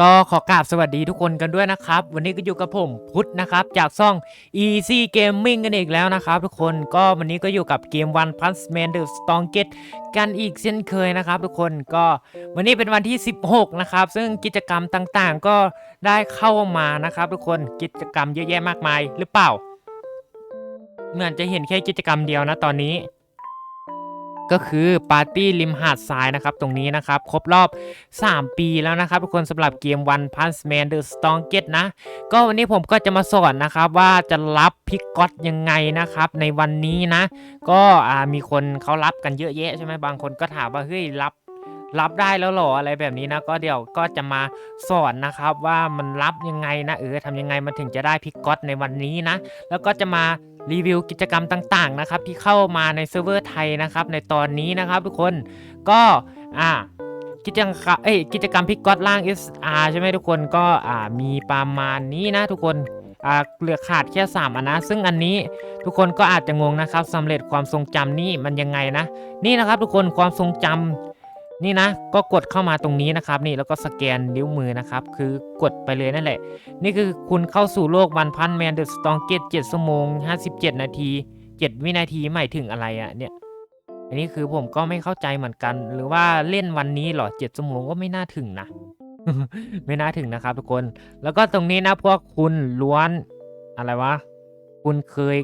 ก็ขอกราบสวัสดีทุกคนกันด้วยนะครับ วันนี้ก็อยู่กับผมพุทธนะครับ จากช่อง Easy Gaming กันอีกแล้วนะครับ ทุกคนก็วันนี้ก็อยู่กับเกม One Punch Man The Strongest กันอีกเช่นเคยนะครับ ทุกคนก็วันนี้เป็นวันที่ 16 นะครับ ซึ่งกิจกรรมต่างๆก็ได้เข้ามานะครับ ทุกคนกิจกรรมเยอะแยะมากมายหรือเปล่า เหมือนจะเห็นแค่กิจกรรมเดียวนะตอนนี้ ก็คือปาร์ตี้ริมหาดทรายนะครับ ตรงนี้นะครับ ครบรอบ 3 ปีแล้วนะครับ ทุกคนสำหรับเกม One Punch Man The Strongest นะ ก็วันนี้ผมก็จะมาสอนนะครับว่าจะรับพิกก็อตยังไงนะครับ ในวันนี้นะ ก็มีคนเขารับกันเยอะแยะใช่ไหมบางคนก็ถามว่าเฮ้ยรับ รับได้แล้วหรออะไรแบบนี้นะก็เดี๋ยวก็จะมาสอนนะครับว่ามันรับยังไงนะเออทำยังไงมันถึงจะได้พิกก๊อตในวันนี้นะ แล้วก็จะมารีวิวกิจกรรมต่างๆนะครับที่เข้ามาในเซิร์ฟเวอร์ไทยนะครับในตอนนี้นะครับทุกคนก็อ่ากิจกรรมเอ้ยกิจกรรมพิกก๊อตล่าง SR ใช่ไหมทุกคนก็อ่ามีประมาณนี้นะทุกคนอ่าเหลือขาดแค่3อันนะซึ่งอันนี้ทุกคนก็อาจจะงงนะครับสำเร็จความทรงจำนี่มันยังไงนะ นี่นะครับทุกคนความทรงจำ นี่นะก็กดเข้ามาตรงนี้นะครับนี่แล้วก็สแกนนิ้วมือนะครับคือกดไปเลยนั่นแหละ นี่คือคุณเข้าสู่โลกวันพันแมนเดอะสตองเกตเจ็ดชั่วโมงห้าสิบเจ็ดนาทีเจ็ดวินาทีหมายถึงอะไรอะเนี่ยอันนี้คือผมก็ไม่เข้าใจเหมือนกัน หรือว่าเล่นวันนี้หรอเจ็ดชั่วโมงก็ไม่น่าถึงนะ ไม่น่าถึงนะครับทุกคน แล้วก็ตรงนี้นะพวกคุณล้วนอะไรวะ คุณเคย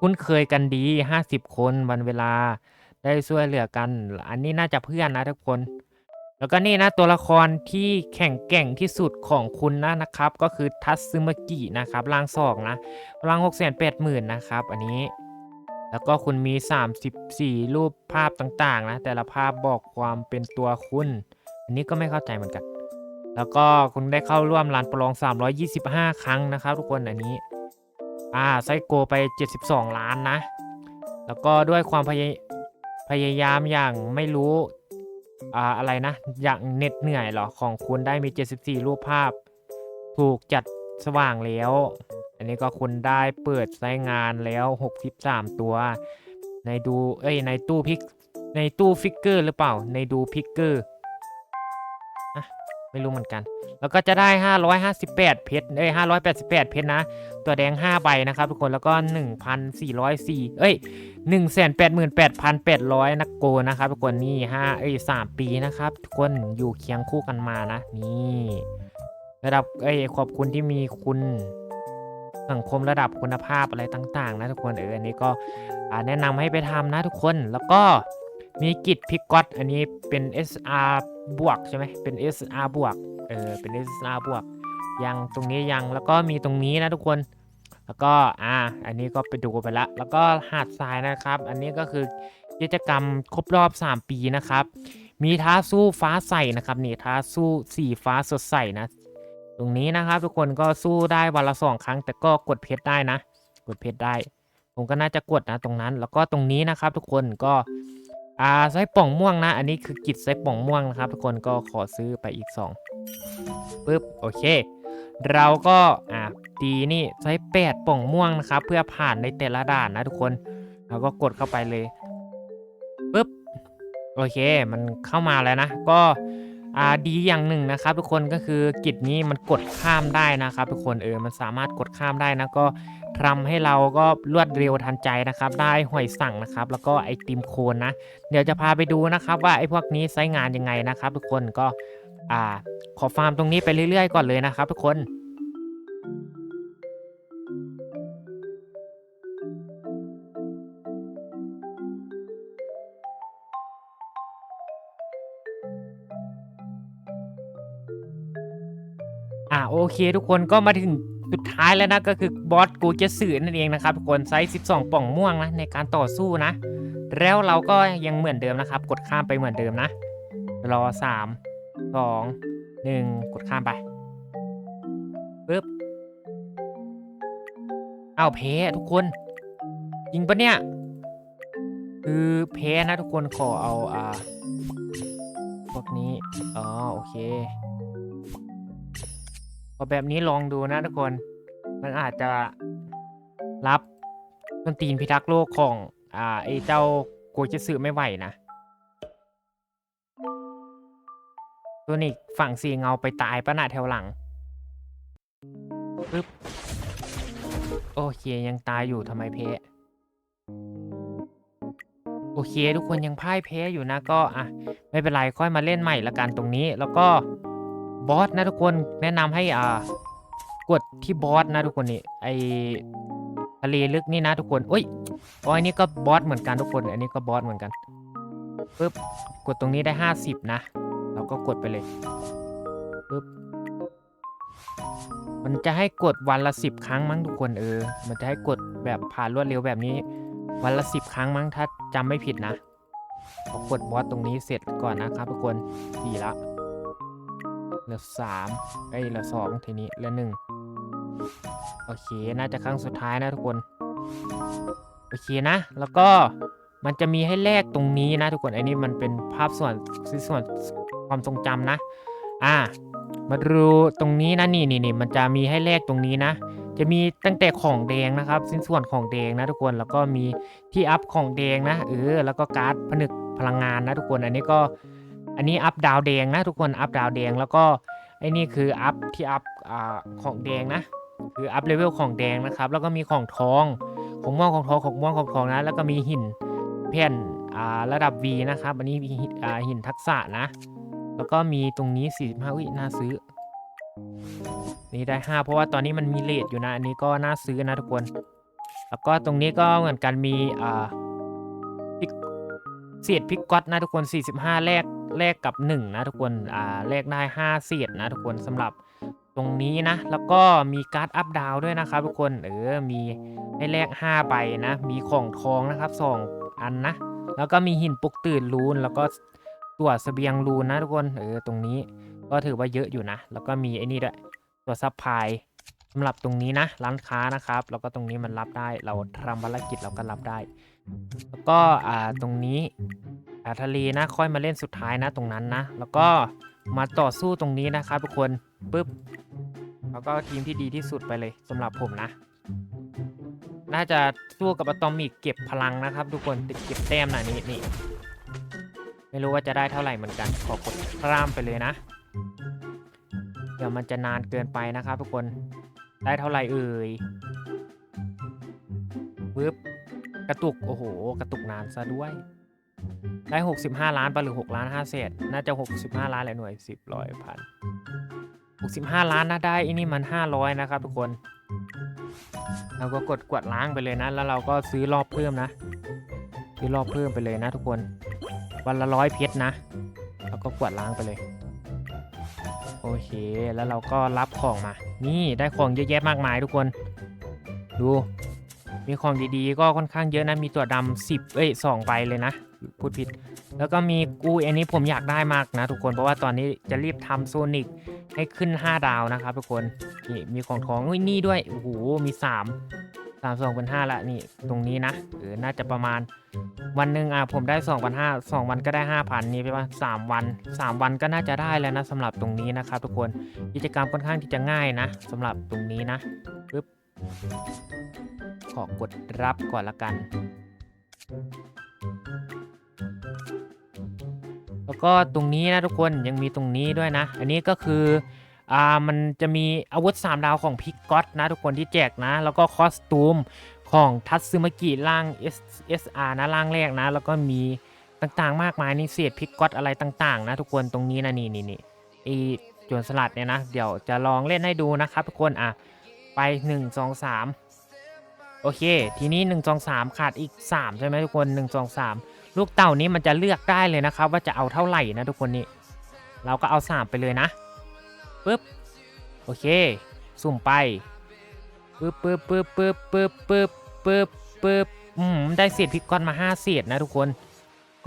คุ้นเคยกันดีห้าสิบคนวันเวลา ได้ช่วยเหลือกัน อันนี้น่าจะเพื่อนนะทุกคน แล้วก็นี่นะตัวละครที่แข็งแก่งที่สุดของคุณนะนะครับ ก็คือทัตซึมกินะครับร่างสองนะร่างหกแสนแปดหมื่นนะครับ อันนี้ แล้วก็คุณมี 34 รูปภาพต่างๆ นะ แต่ละภาพบอกความเป็นตัวคุณ อันนี้ก็ไม่เข้าใจเหมือนกัน แล้วก็คุณได้เข้าร่วมลานประลอง 325 ครั้งนะครับ ทุกคนอันนี้อ่าไซโกไป 72 ล้านนะ แล้วก็ด้วยความพยาย พยายามอย่างไม่รู้อ่าอะไรนะ อย่างเหน็ดเหนื่อยหรอของคุณได้มี 74 รูปภาพ ถูกจัดสว่างแล้ว อันนี้ก็คุณได้เปิดใช้งานแล้ว 63 ตัว ในดูเอ้ยในตู้พิกในตู้ฟิกเกอร์หรือเปล่าในดูพิกเกอร์ ไม่รู้เหมือนกัน แล้วก็จะได้ 558 เพชรเอ้ย588 เพชรนะ ตัวแดง 5 ใบนะครับทุกคนแล้วก็ 1,404 เอ้ย 188,800 นักโกนะครับทุกคนนี่5เอ้ย3 ปีนะครับ ทุกคนอยู่เคียงคู่กันมานะนี่ระดับเอ้ยขอบคุณที่มีคุณสังคมระดับคุณภาพอะไรต่าง ๆ นะทุกคนเอออันนี้ก็แนะนำให้ไปทำนะทุกคนแล้วก็ มีกิจพิกอตอันนี้เป็น SR บวกใช่ไหมเป็น SR บวกเออเป็น SR บวกยังตรงนี้ยังแล้วก็มีตรงนี้นะทุกคน แล้วก็อ่าอันนี้ก็ไปดูไปละ แล้วก็หาดทรายนะครับ อันนี้ก็คือกิจกรรมครบรอบ 3 ปีนะครับ มีท้าสู้ฟ้าใสนะครับนี่ท้าสู้สีฟ้าสดใสนะ ตรงนี้นะครับทุกคนก็สู้ได้วันละสองครั้ง แต่ก็กดเพชรได้นะ กดเพชรได้ ผมก็น่าจะกดนะตรงนั้น แล้วก็ตรงนี้นะครับ ทุกคนก็ อ่าไส้ป่องม่วงนะ อันนี้คือกิจไส้ป่องม่วงนะครับทุกคนก็ขอซื้อไปอีก2ปึ๊บโอเค เราก็อ่าตีนี่ไส้แปดป่องม่วงนะครับ เพื่อผ่านในแต่ละด่านนะทุกคนเราก็กดเข้าไปเลยปึ๊บโอเค มันเข้ามาแล้วนะ ก็อ่าดีอย่างหนึ่งนะครับ ทุกคนก็คือกิจนี้มันกดข้ามได้นะครับ ทุกคนเออมันสามารถกดข้ามได้นะก็ ทำให้เราก็รวดเร็วทันใจนะครับ ได้หอยสั่งนะครับ แล้วก็ไอติมโคนนะ เดี๋ยวจะพาไปดูนะครับ ว่าไอพวกนี้ใช้งานยังไงนะครับ ทุกคนก็อ่าขอฟาร์มตรงนี้ไปเรื่อยๆก่อนเลยนะครับ ทุกคนอ่าโอเคทุกคนก็มาถึง สุดท้ายแล้วนะก็คือบอสกูจะสื่อนั่นเองนะครับทุกคนไซส์12 ป่องม่วงนะในการต่อสู้นะ แล้วเราก็ยังเหมือนเดิมนะครับ กดข้ามไปเหมือนเดิมนะ รอ 3 2 1 กดข้ามไปปึ๊บอ้าวแพ้ทุกคนจริงปะเนี่ย คือแพ้นะทุกคนขอเอาอ่าพวกนี้ อ๋อ โอเค พอแบบนี้ลองดูนะทุกคน มันอาจจะรับต้นตีนพิทักษ์โลกของ อ่าไอ้เจ้าโกจิสึไม่ไหวนะตัวนี้ฝั่งสีเงาไปตายปะหนาแถวหลังปึ๊บโอเคยังตายอยู่ทำไมเพะโอเค ทุกคนยังพ่ายแพ้อยู่นะก็อะ ไม่เป็นไรค่อยมาเล่นใหม่ละกันตรงนี้แล้วก็ บอสนะทุกคนแนะนำให้อ่ากดที่บอสนะทุกคนนี่ไอทะเลลึกนี่นะทุกคนโอ้ยอ๋ออันนี้ก็บอสเหมือนกันทุกคน อันนี้ก็บอสเหมือนกันปึ๊บกดตรงนี้ได้ 50 นะ เราก็กดไปเลยปึ๊บมันจะให้กดวันละสิบครั้งมั้งทุกคนเออ มันจะให้กดแบบผ่านรวดเร็วแบบนี้ วันละสิบครั้งมั้งถ้าจำไม่ผิดนะพอกดบอสตรงนี้เสร็จก่อนนะครับทุกคนสี่ละ เหลือสามไอ้เหลือสองทีนี้เหลือหนึ่งโอเค น่าจะครั้งสุดท้ายนะทุกคน โอเคนะ แล้วก็มันจะมีให้แลกตรงนี้นะ ทุกคนไอ้นี่มันเป็นภาพส่วนส่วนความทรงจำนะ อ่า มาดูตรงนี้นะนี่นี่นี่มันจะมีให้แลกตรงนี้นะ จะมีตั้งแต่ของแดงนะครับ สิ้นส่วนของแดงนะทุกคน แล้วก็มีที่อัพของแดงนะ เออ แล้วก็การ์ดผนึกพลังงานนะทุกคน อันนี้ก็ อันนี้อัพดาวแดงนะทุกคนอัพดาวแดงแล้วก็ไอ้นี่คืออัพที่อัพอ่าของแดงนะคืออัพเลเวลของแดงนะครับแล้วก็มีของทองของม่วงของทองของม่วงของทองนะแล้วก็มีหินแผ่นอ่าระดับ V นะครับ อันนี้มีหินอ่าหินทักษะนะ แล้วก็มีตรงนี้ 45 วิน่าซื้อ นี่ได้ 5 เพราะว่าตอนนี้มันมีเลทอยู่นะ อันนี้ก็น่าซื้อนะทุกคน แล้วก็ตรงนี้ก็เหมือนกันมีอ่าพิกเศษพิกก๊อตนะทุกคน 45แลก แลกกับ 1 นะทุกคนอ่าแลกได้ 5 เศษนะทุกคนสำหรับตรงนี้นะ แล้วก็มีการ์ดอัพดาวด้วยนะครับทุกคนเออมีให้แลก5ใบนะ มีของทองนะครับ 2 อันนะ แล้วก็มีหินปลุกตื่นรูนแล้วก็ตัวเสบียงรูนนะทุกคนเออตรงนี้ก็ถือว่าเยอะอยู่นะ แล้วก็มีไอ้นี่ด้วยตัวซัพพลายสำหรับตรงนี้นะร้านค้านะครับ แล้วก็ตรงนี้มันรับได้เราทำภารกิจเราก็รับได้ แล้วก็อ่าตรงนี้าทะเลนะ ค่อยมาเล่นสุดท้ายนะตรงนั้นนะ แล้วก็มาต่อสู้ตรงนี้นะครับทุกคนปึ๊บแล้วก็ทีมที่ดีที่สุดไปเลยสำหรับผมนะ น่าจะสู้กับอะตอมิกเก็บพลังนะครับ ทุกคนติดเก็บแต้มหน่อยนี่นี่ไม่รู้ว่าจะได้เท่าไหร่เหมือนกันขอกดพรามไปเลยนะ เดี๋ยวมันจะนานเกินไปนะครับ ทุกคนได้เท่าไหร่เอ่ยปึ๊บกระตุกโอ้โห กระตุกนานซะด้วย ได้ 65 ล้านปะหรือ 6 ล้าน5เศษ น่าจะ 65 ล้านแหละหน่วย 10ร้อยพัน65 ล้านนะได้อันนี้มัน 500 นะครับทุกคน เราก็กดกวดล้างไปเลยนะ แล้วเราก็ซื้อรอบเพิ่มนะ ซื้อรอบเพิ่มไปเลยนะทุกคน วันละร้อยเพชรนะ แล้วก็กวดล้างไปเลย โอเค แล้วเราก็รับของมา นี่ได้ของเยอะแยะมากมายทุกคน ดู มีของดีๆ ก็ค่อนข้างเยอะนะ มีตัวดำสิบเอ้ยสองใบเลยนะ พูดผิด แล้วก็มีกูอันนี้ผมอยากได้มากนะทุกคนเพราะว่าตอนนี้จะรีบทำโซนิกให้ขึ้น 5 ดาวนะครับทุกคนนี่มีของทองอุ้ยนี่ด้วยโอ้โหมี 3 3 2เป็น5ละนี่ตรงนี้นะเออน่าจะประมาณวันหนึ่งอะผมได้2 5 0 0 2วันก็ได้ 5,000 นี่ไปว่า3วัน 3 วันก็น่าจะได้แล้วนะสำหรับตรงนี้นะครับทุกคนกิจกรรมค่อนข้างที่จะง่ายนะสำหรับตรงนี้นะปึ๊บขอกดรับก่อนละกัน ก็ตรงนี้นะทุกคนยังมีตรงนี้ด้วยนะ อันนี้ก็คืออ่ามันจะมีอาวุธ 3 ดาวของพิกก็ตนะทุกคนที่แจกนะ แล้วก็คอสตูมของทัตซึมากิร่าง S SR นะร่างแรกนะ แล้วก็มีต่างๆ มากมายนี่เศษพิกก็ตอะไรต่างๆ นะ ทุกคนตรงนี้นะนี่นี่นี่ไอโจรสลัดเนี่ยนะเดี๋ยวจะลองเล่นให้ดูนะครับทุกคนอะไป 1 2 3 โอเค ทีนี้ 1 2 3 ขาดอีก 3 ใช่ไหมทุกคน 1 2 3 ลูกเต่านี้มันจะเลือกได้เลยนะครับ ว่าจะเอาเท่าไหร่นะทุกคนนี่เราก็เอา3ไปเลยนะปึ๊บโอเค สุ่มไปปึ๊บปึ๊บปึ๊บปึ๊บปึ๊บปึ๊บปึ๊บปึ๊บอืมได้เศษพิกกอนมา5เศษนะทุกคน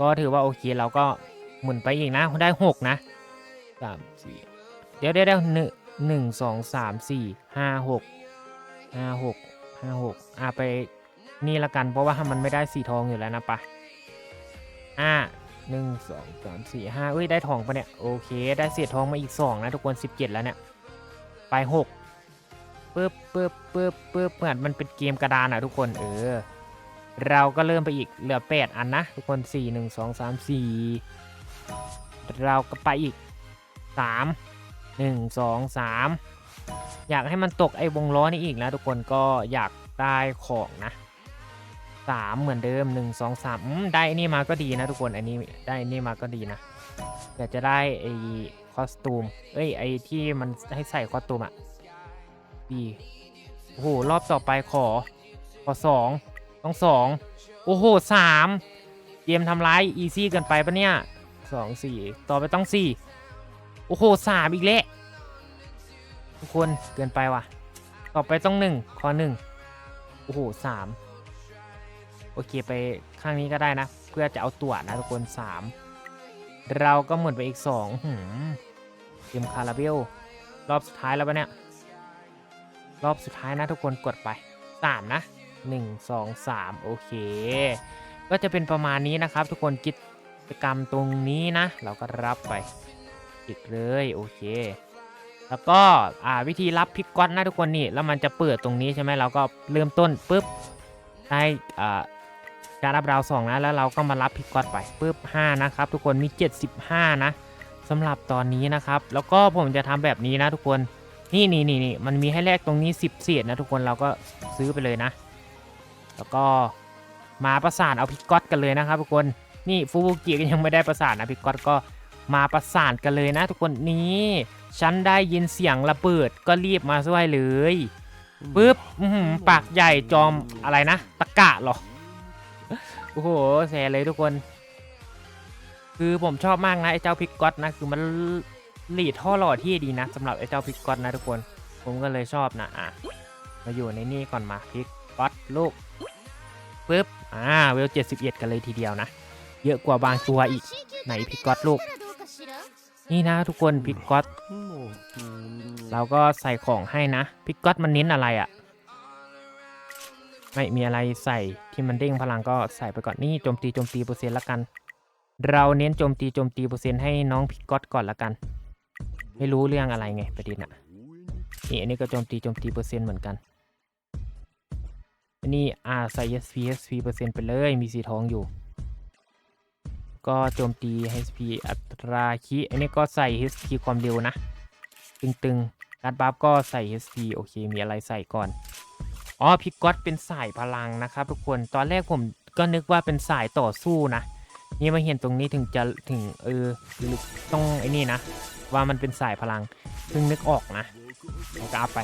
ก็ถือว่าโอเคเราก็หมุนไปอีกนะได้6นะสามสี่เดี๋ยวเดี๋ยวเดี๋ยวหนึ่งหนึ่งสองสามสี่ห้าหกห้าหกห้าหกอะไปนี่ละกันเพราะว่ามันไม่ได้สีทองอยู่แล้วนะปะ อ่าหนึ่งสองสามสี่ห้าเอ้ย ได้ทองปะเนี่ย โอเค ได้เศษทองมาอีกสองนะทุกคนสิบเจ็ดแล้วเนี่ย ไปหกปึ๊บปึ๊บปึ๊บปึ๊บเหมือนมันเป็นเกมกระดานอะทุกคน เออ เราก็เริ่มไปอีก เหลือแปดอันนะ ทุกคนสี่หนึ่งสองสามสี่เราก็ไปอีกสามหนึ่งสองสามอยากให้มันตกไอ้วงล้อนี่อีกนะทุกคนก็อยากได้ของนะ สามเหมือนเดิมหนึ่งสองสามอืมได้อันนี่มาก็ดีนะทุกคนอันนี้ได้อันนี่มาก็ดีนะอยากจะได้ไอ้คอสตูม เอ้ยไอ้ที่มันให้ใส่คอสตูมอะดีโอ้โหรอบต่อไปขอ ขอสองต้องสองโอ้โหสามเกมทำร้ายอีซี่เกินไปปะเนี่ยสองสี่ต่อไปต้องสี่โอ้โหสามอีกแล้วทุกคนเกินไปว่ะ ต่อไปต้องหนึ่งขอหนึ่งโอ้โหสาม โอเคไปข้างนี้ก็ได้นะ เพื่อจะเอาตัวนะทุกคนสามเราก็หมดไปอีกสองหืมเกมคาราเบลรอบสุดท้ายแล้วปะเนี่ย รอบสุดท้ายนะทุกคนกดไปสามนะหนึ่งสองสามโอเค ก็จะเป็นประมาณนี้นะครับทุกคนกิจกรรมตรงนี้นะ เราก็รับไปอีกเลยโอเค แล้วก็อ่าวิธีรับพิกก๊อตนะทุกคนนี่แล้วมันจะเปิดตรงนี้ใช่ไหมเราก็เริ่มต้นปุ๊บได้อ่า การรับดาวสองนะแล้วเราก็มารับพิกกอตไปปุ๊บ5นะครับทุกคนมี 75 นะสำหรับตอนนี้นะครับ แล้วก็ผมจะทำแบบนี้นะทุกคนนี่นี่นี่นี่มันมีให้แลกตรงนี้ 10เศษนะทุกคนเราก็ซื้อไปเลยนะ แล้วก็มาประสานเอาพิกกอตกันเลยนะครับทุกคนนี่ฟูบุกิก็ยังไม่ได้ประสานนะพิกกอตก็มาประสานกันเลยนะ ทุกคนนี่ฉันได้ยินเสียงระเบิดก็รีบมาช่วยเลยปึ๊บปากใหญ่จอมอะไรนะ ตะกะหรอ โอ้โหแสเลยทุกคน คือผมชอบมากนะไอ้เจ้าพิกก๊อตนะ คือมันหลีดท่อหล่อที่ดีนะสำหรับไอ้เจ้าพิกก๊อตนะทุกคน ผมก็เลยชอบนะอะมาอยู่ในนี่ก่อนมาพิกก๊อตลูกปึ๊บอ่าเวล71กันเลยทีเดียวนะ เยอะกว่าบางตัวอีกไหนพิกก๊อตลูก นี่นะทุกคนพิกก๊อตเราก็ใส่ของให้นะพิกก๊อตมันเน้นอะไรอะ่ะ ไม่มีอะไรใส่ที่มันเด้งพลังก็ใส่ไปก่อนนี่โจมตีโจมตีเปอร์เซ็นต์ละกัน เราเน้นโจมตีโจมตีเปอร์เซ็นต์ให้น้องพิกก๊อตก่อนละกัน ไม่รู้เรื่องอะไรไงประเด็นอะนี่อันนี้ก็โจมตีโจมตีเปอร์เซ็นต์เหมือนกันอันนี้อ่าใส่ SP SP เปอร์เซ็นต์ไปเลยมีสีทองอยู่ ก็โจมตี HP อัตราคิอันนี้ก็ใส่ HP ความเร็วนะ ตึงๆการบัฟก็ใส่ HP โอเคมีอะไรใส่ก่อน อ๋อพิกก๊อตเป็นสายพลังนะครับทุกคนตอนแรกผมก็นึกว่าเป็นสายต่อสู้นะ นี่มาเห็นตรงนี้ถึงจะถึงเออต้องไอ้นี่นะ ว่ามันเป็นสายพลังเพิ่งนึกออกนะเราก็อัพไป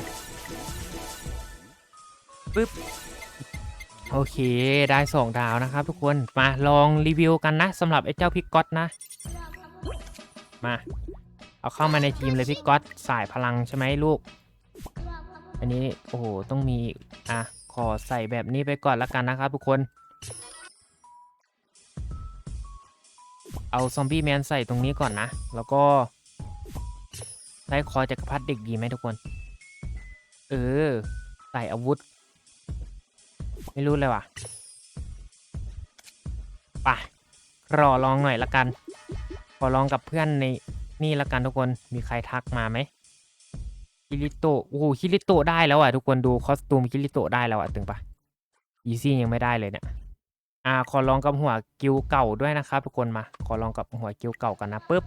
ปึ๊บโอเคได้2ดาวนะครับทุกคนมาลองรีวิวกันนะสำหรับไอ้เจ้าพิกก๊อตนะ มา เอาเข้ามาในทีมเลยพิกก๊อตสายพลังใช่ไหมลูก อันนี้โอ้โหต้องมีอะขอใส่แบบนี้ไปก่อนละกันนะครับทุกคน เอาซอมบี้แมนใส่ตรงนี้ก่อนนะ แล้วก็ได้คอจักรพรรดิเด็กดีไหมทุกคน เออ ใส่อาวุธ ไม่รู้เลยว่ะไปรอลองหน่อยละกัน ขอลองกับเพื่อนในนี่ละกันทุกคน มีใครทักมาไหม คิริโตะโอ้โหคิริโตะได้แล้วอะทุกคนดูคอสตูมคิริโตะได้แล้วอะตึงปะอีซี่ยังไม่ได้เลยเนี่ยอ่าขอลองกับหัวกิวเก่าด้วยนะครับทุกคนมา ขอลองกับหัวกิวเก่ากันนะปึ๊บ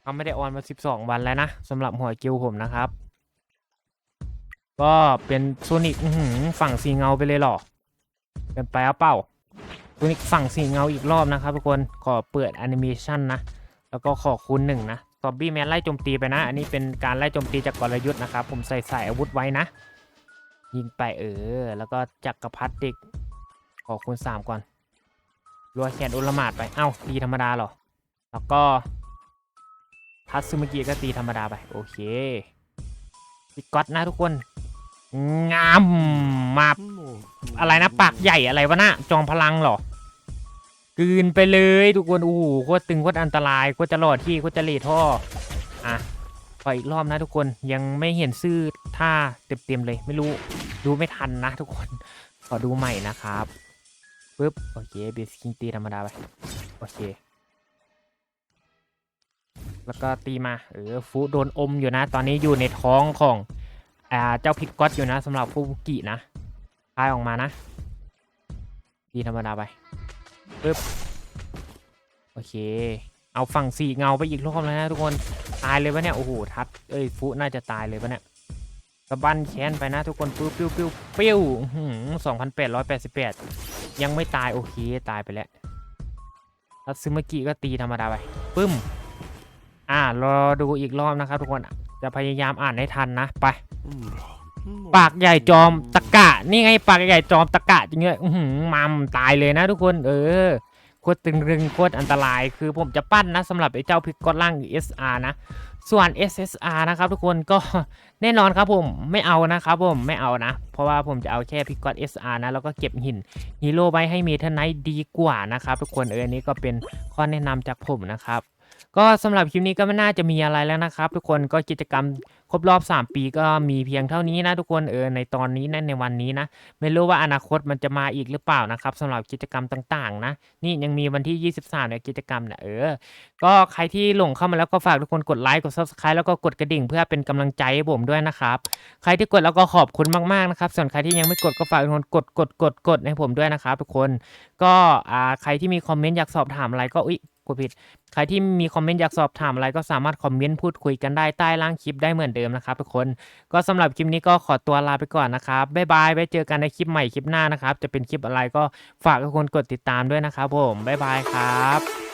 เขาไม่ได้ออนมา 12 วันแล้วนะสำหรับหัวกิวผมนะครับ ก็เป็นโซนิกฝั่งสีเงาไปเลยหรอเป็นไปเอาเปล่าโซนิกฝั่งสีเงาอีกรอบนะครับทุกคนขอเปิดแอนิเมชันนะแล้วก็ขอคูณหนึ่งนะ ซอบบี้แมนไล่โจมตีไปนะ อันนี้เป็นการไล่โจมตีจากกลยุทธ์นะครับ ผมใส่สายอาวุธไว้นะ ยิงไปเออ แล้วก็จักกรพรรดิกขอคูณสามก่อนรัวแขนอุลหมาดไป เอ้า ตีธรรมดาหรอ แล้วก็ทัตซึมกิก็ตีธรรมดาไป โอเคพิกก๊อตนะทุกคน งามมาอะไรนะ ปากใหญ่อะไรวะนะจอมพลังหรอ กืนไปเลยทุกคนโอ้โหโคตรตึงโคตรอันตรายโคตรจะหลอดที่โคตรจะเลท่ออะขออีกรอบนะทุกคนยังไม่เห็นชื่อท่าเต็มๆเลย ไม่รู้ดูไม่ทันนะทุกคนขอดูใหม่นะครับปึ๊บโอเคเบสคิงตีธรรมดาไปโอเค แล้วก็ตีมาเออฟูโดนอมอยู่นะ ตอนนี้อยู่ในท้องของอ่าเจ้าพิกก๊อตอยู่นะสำหรับฟูบุกินะคายออกมานะตีธรรมดาไป ปึ๊บโอเค เอาฝั่งสี่เงาไปอีกรอบแล้วนะทุกคนตายเลยปะเนี่ยโอ้โหทัดเอ้ยฟุน่าจะตายเลยปะเนี่ยกระบันแค้นไปนะทุกคนปิ้วปิ้วปิ้วปิ้วสองพันแปดร้อยแปดสิบแปดยังไม่ตายโอเคตายไปแล้วทัตซึมกิก็ตีธรรมดาไปปึ้ม อ่ารอดูอีกรอบนะครับทุกคนจะพยายามอ่านให้ทันนะไป ปากใหญ่จอมตะกะ นี่ไงปากใหญ่จอมตะกะจริงเลยอื้อหือมัมตายเลยนะทุกคน เออโคตรตึงรึงโคตรอันตราย คือผมจะปั้นนะสำหรับไอ้เจ้าพิกกอตล่าง SR นะ ส่วน SSR นะครับทุกคนก็แน่นอนครับผมไม่เอานะครับผมไม่เอานะ เพราะว่าผมจะเอาแค่พิกกอต SR นะ แล้วก็เก็บหินฮีโร่ไว้ให้เมทันไนท์ดีกว่านะครับทุกคนเอออันนี้ก็เป็นข้อแนะนำจากผมนะครับ ก็สำหรับคลิปนี้ก็ไม่น่าจะมีอะไรแล้วนะครับ ทุกคนก็กิจกรรมครบรอบ 3 ปีก็มีเพียงเท่านี้นะทุกคนเออในตอนนี้นะในวันนี้นะไม่รู้ว่าอนาคตมันจะมาอีกหรือเปล่านะครับสำหรับกิจกรรมต่างๆ นะ นี่ยังมีวันที่ 23เนี่ยกิจกรรมเนี่ยเออ ก็ใครที่หลงเข้ามาแล้วก็ฝากทุกคนกดไลค์กด subscribe แล้วก็กดกระดิ่งเพื่อเป็นกำลังใจให้ผมด้วยนะครับ ใครที่กดแล้วก็ขอบคุณมากๆนะครับ ส่วนใครที่ยังไม่กดก็ฝากทุกคนกดกดกดกดให้ผมด้วยนะครับทุกคน ก็อ่าใครที่มีคอมเมนต์อยากสอบถามอะไรก็อุ๊ย กดผิด ใครที่มีคอมเมนต์อยากสอบถามอะไรก็สามารถคอมเมนต์พูดคุยกันได้ใต้ล่างคลิปได้เหมือนเดิมนะครับทุกคน ก็สำหรับคลิปนี้ก็ขอตัวลาไปก่อนนะครับบ๊ายบายไว้เจอกันในคลิปใหม่คลิปหน้านะครับ จะเป็นคลิปอะไรก็ฝากทุกคนกดติดตามด้วยนะครับผมบ๊ายบายครับ